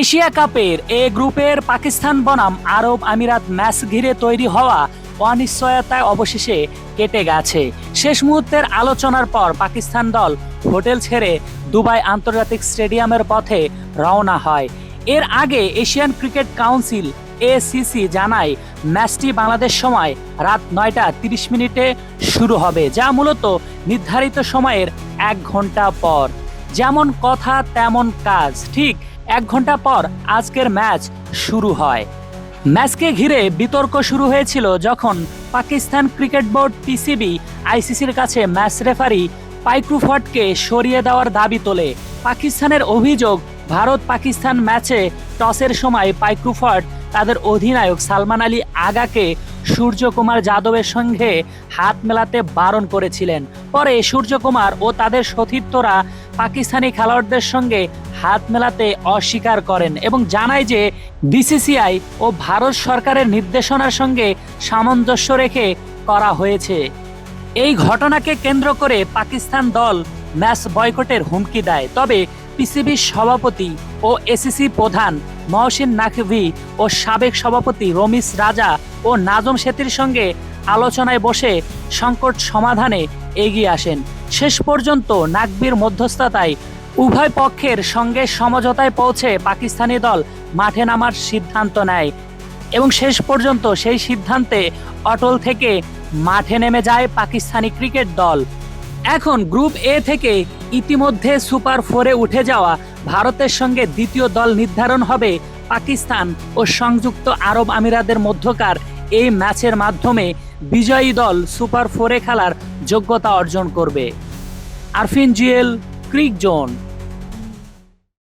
Asia কাপের এ গ্রুপের পাকিস্তান বনাম আরব আমিরাত ম্যাচ ঘিরে তৈরি হওয়া অনিশ্চয়তায় অবশেষে কেটে গেছে। শেষ মুহূর্তের আলোচনার পর পাকিস্তান দল হোটেল ছেড়ে দুবাই আন্তর্জাতিক স্টেডিয়ামের পথে রওনা হয়। এর আগে এশিয়ান ক্রিকেট কাউন্সিল এসিসি জানায়, ম্যাচটি বাংলাদেশ সময় রাত নয়টা তিরিশ মিনিটে শুরু হবে, যা মূলত নির্ধারিত সময়ের এক ঘণ্টা পর। যেমন কথা, তেমন কাজ, ঠিক এক ঘণ্টা পর আজকের ম্যাচ শুরু হয়। ম্যাচকে ঘিরে বিতর্ক শুরু হয়েছিল যখন পাকিস্তান ক্রিকেট বোর্ড পিসিবি আইসিসির কাছে ম্যাচ রেফারি পাইক্রুফটকে সরিয়ে দেওয়ার দাবি তোলে। পাকিস্তানের অভিযোগ ভারত পাকিস্তান ম্যাচে টসের সময় পাইক্রুফট তাদের অধিনায়ক সালমান আলী আগাকে সূর্যকুমার যাদবের সঙ্গে হাত মেলাতে বারণ করেছিলেন। পরে সূর্যকুমার ও তাদের সতীর্থরা পাকিস্তানি খেলোয়াড়দের সঙ্গে হাত মেলাতে অস্বীকার করেন এবং জানায় যে বিসিসিআই ও ভারত সরকারের নির্দেশনার সঙ্গে সামঞ্জস্য রেখে করা হয়েছে। এই ঘটনাকে কেন্দ্র করে পাকিস্তান দল ম্যাচ বয়কটের হুমকি দেয়। তবে পিসিবির সভাপতি ও এসিসি প্রধান মহসিন নাকভি ও সাবেক সভাপতি রমিস রাজা ও নাজম সেতির সঙ্গে আলোচনায় বসে সংকট সমাধানে এগিয়ে আসেন। শেষ পর্যন্ত নাকবির মধ্যস্থতায় উভয় পক্ষের সঙ্গে সমঝোতায় পৌঁছে পাকিস্তানি দল মাঠে নামার সিদ্ধান্ত নেয়। এবং শেষ পর্যন্ত সেই সিদ্ধান্তে অটল থেকে মাঠে নেমে যায় পাকিস্তানি ক্রিকেট দল। এখন গ্রুপ এ থেকে ইতিমধ্যে সুপার ফোরে উঠে যাওয়া ভারতের সঙ্গে দ্বিতীয় দল নির্ধারণ হবে পাকিস্তান ও সংযুক্ত আরব আমিরাতের মধ্যকার এই ম্যাচের মাধ্যমে বিজয়ী দল সুপার ফোরে খেলার যোগ্যতা অর্জন করবে। Arfin Jewel Creek John.